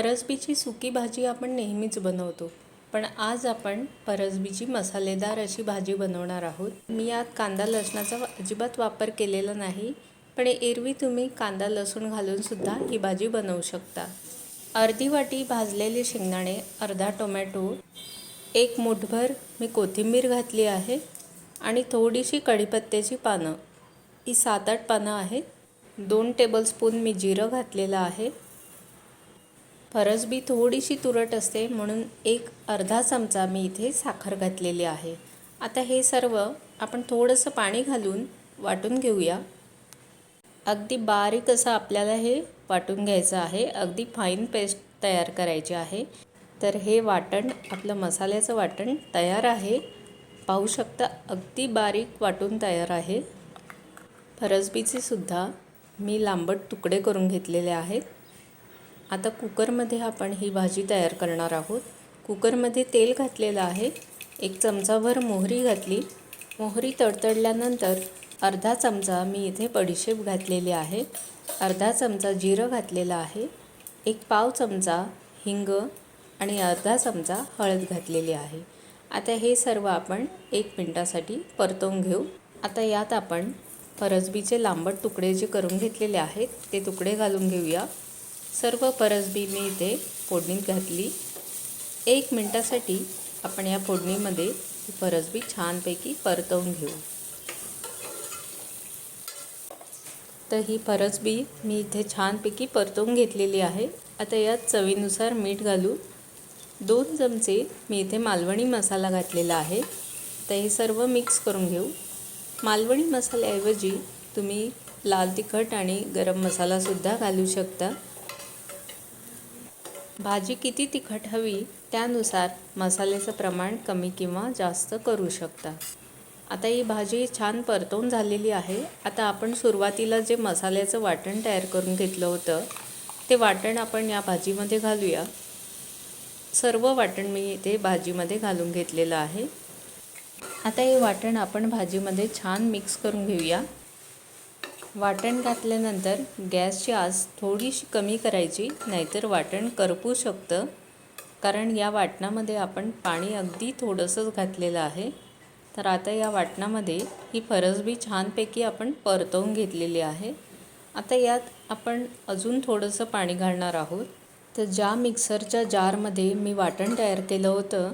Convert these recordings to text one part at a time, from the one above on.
परसबीची सुकी भाजी आपण नेहमीच बनवतो. पण आज आपण परसबीची मसालेदार अशी भाजी बनवणार आहोत. मी यात कांदा लसणाचा अजिबात वापर केलेला नाही पण एरवी तुम्ही कांदा लसूण घालूनसुद्धा ही भाजी बनवू शकता. अर्धी वाटी भाजलेले शेंगदाणे अर्धा टोमॅटो एक मुठभर मी कोथिंबीर घातली आहे आणि थोडीशी कढीपत्त्याची पानं. ही सात आठ पानं आहेत. दोन टेबलस्पून मी जिरं घातलेलं आहे. फरसबी थोडीशी तुरट असते म्हणून एक अर्धा चमचा मी इथे साखर घातलेली आहे. आता हे सर्व आपण थोडंसं पाणी घालून वाटून घेऊया. अगदी बारीक असं आपल्याला हे वाटून घ्यायचं आहे. अगदी फाईन पेस्ट तयार करायची आहे. तर हे वाटण आपलं मसाल्याचं वाटण तयार आहे. पाहू शकता अगदी बारीक वाटून तयार आहे. फरसबीचे सुद्धा मी लांबट तुकडे करून घेतलेले आहेत. आता कुकरमध्ये आपण ही भाजी तयार करणार आहोत. कुकरमध्ये तेल घातलेलं आहे. एक चमचाभर मोहरी घातली. मोहरी तडतडल्यानंतर अर्धा चमचा मी इथे बडीशेप घातलेली आहे. अर्धा चमचा जिरं घातलेलं आहे. एक पाव चमचा हिंग आणि अर्धा चमचा हळद घातलेली आहे. आता हे सर्व आपण एक मिनटासाठी परतवून घेऊ. आता यात आपण फरसबीचे लांबट तुकडे जे करून घेतलेले आहेत ते तुकडे घालून घेऊया. सर्व परसबी मी इथे फोडणीत घातली. एक मिनटासाठी आपण या फोडणीमध्ये परसबी छानपैकी परतवून घेऊ. तर ही परसबी मी इथे छानपैकी परतवून घेतलेली आहे. आता यात चवीनुसार मीठ घालू. दोन चमचे मी इथे मालवणी मसाला घातलेला आहे. तर हे सर्व मिक्स करून घेऊ. मालवणी मसाल्याऐवजी तुम्ही लाल तिखट आणि गरम मसालासुद्धा घालू शकता. भाजी किती तिखट हवी त्यानुसार मसाल्याचं प्रमाण कमी किंवा जास्त करू शकता. आता ही भाजी छान परतवून झालेली आहे. आता आपण सुरुवातीला जे मसाल्याचं वाटण तयार करून घेतलं होतं ते वाटण आपण या भाजीमध्ये घालूया. सर्व वाटण मी इथे भाजीमध्ये घालून घेतलेलं आहे. आता हे वाटण आपण भाजीमध्ये छान मिक्स करून घेऊया. वाटण घातल्यानंतर गॅसची आस थोडीशी कमी करायची नाहीतर वाटण करपू शकतं. कारण या वाटणामध्ये आपण पाणी अगदी थोडंसंच घातलेलं आहे. तर आता या वाटणामध्ये ही फरसबी छानपैकी आपण परतवून घेतलेली आहे. आता यात आपण अजून थोडंसं पाणी घालणार आहोत. तर ज्या मिक्सरच्या जारमध्ये मी वाटण तयार केलं होतं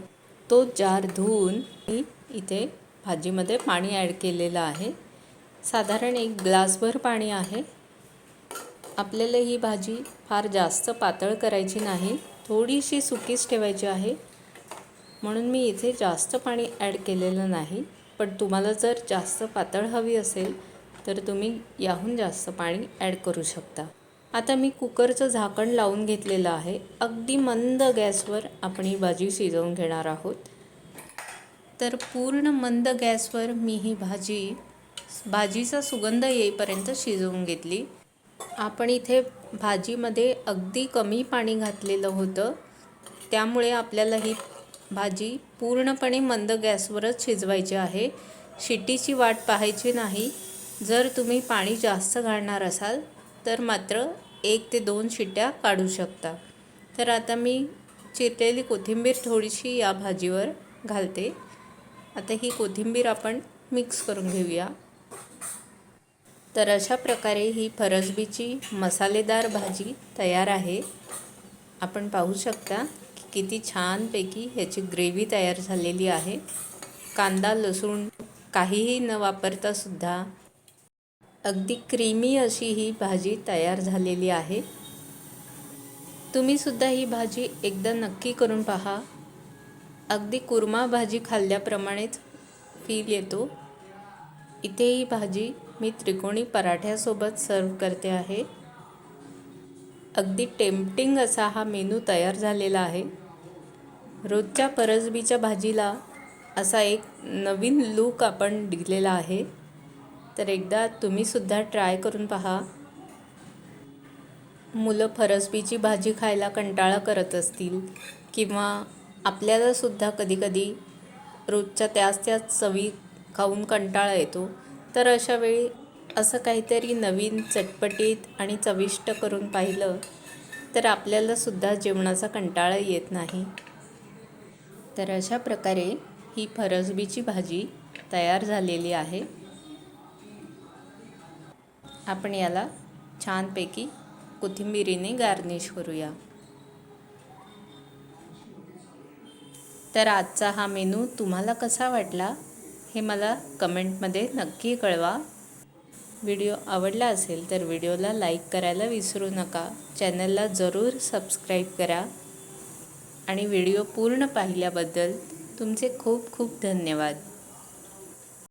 तो जार धुवून मी इथे भाजीमध्ये पाणी ॲड केलेलं आहे. साधारण एक ग्लासभर पाणी आहे. आपल्याला ही भाजी फार जास्त पातळ करायची नाही थोडीशी सुकीच ठेवायची आहे. म्हणून मी इथे जास्त पाणी ॲड केलेलं नाही पण तुम्हाला जर जास्त पातळ हवी असेल तर तुम्ही याहून जास्त पाणी ॲड करू शकता. आता मी कुकरचं झाकण लावून घेतलेलं आहे. अगदी मंद गॅसवर आपण ही भाजी शिजवून घेणार आहोत. तर पूर्ण मंद गॅसवर मी ही भाजी भाजीचा सुगंध येईपर्यंत शिजवून घेतली. आपण इथे भाजीमध्ये अगदी कमी पाणी घातलेलं होतं. त्यामुळे आपल्याला ही भाजी पूर्णपणे मंद गॅसवरच शिजवायची आहे. शिट्टीची वाट पाहायची नाही. जर तुम्ही पाणी जास्त घालणार असाल तर मात्र एक ते दोन शिट्ट्या काढू शकता. तर आता मी चिरलेली कोथिंबीर थोडीशी या भाजीवर घालते. आता ही कोथिंबीर आपण मिक्स करून घेऊया. तर अशा प्रकारे ही फरसबीची मसालेदार भाजी तयार आहे. आपण पाहू शकता की किती छानपैकी ह्याची ग्रेव्ही तयार झालेली आहे. कांदा लसूण काहीही न वापरतासुद्धा अगदी क्रीमी अशी ही भाजी तयार झालेली आहे. तुम्हीसुद्धा ही भाजी एकदा नक्की करून पहा. अगदी कुर्मा भाजी खाल्ल्याप्रमाणेच फील येतो. इथे ही भाजी मी त्रिकोणी पराठ्यासोबत सर्व करते आहे. अगदी टेम्पटिंग असा हा मेनू तयार झालेला आहे. रोजच्या परसबीच्या भाजीला असा एक नवीन लूक आपण दिलेला आहे. तर एकदा तुम्हीसुद्धा ट्राय करून पहा. मुलं फरसबीची भाजी खायला कंटाळा करत असतील किंवा आपल्यालासुद्धा कधीकधी रोजच्या त्याच त्याच चवी खाऊन कंटाळा येतो. तर अशा वेळी असं काहीतरी नवीन चटपटीत आणि चविष्ट करून पाहिलं तर आपल्यालासुद्धा जेवणाचा कंटाळा येत नाही. तर अशा प्रकारे ही फरसबीची भाजी तयार झालेली आहे. आपण याला छानपैकी कोथिंबिरीने गार्निश करूया. तर आजचा हा मेनू तुम्हाला कसा वाटला? हे मला कमेंटमध्ये नक्की कळवा. व्हिडिओ आवडला असेल तर व्हिडिओला लाईक करायला विसरू नका. चॅनलला जरूर सबस्क्राईब करा. आणि व्हिडिओ पूर्ण पाहिल्याबद्दल तुमचे खूप खूप धन्यवाद.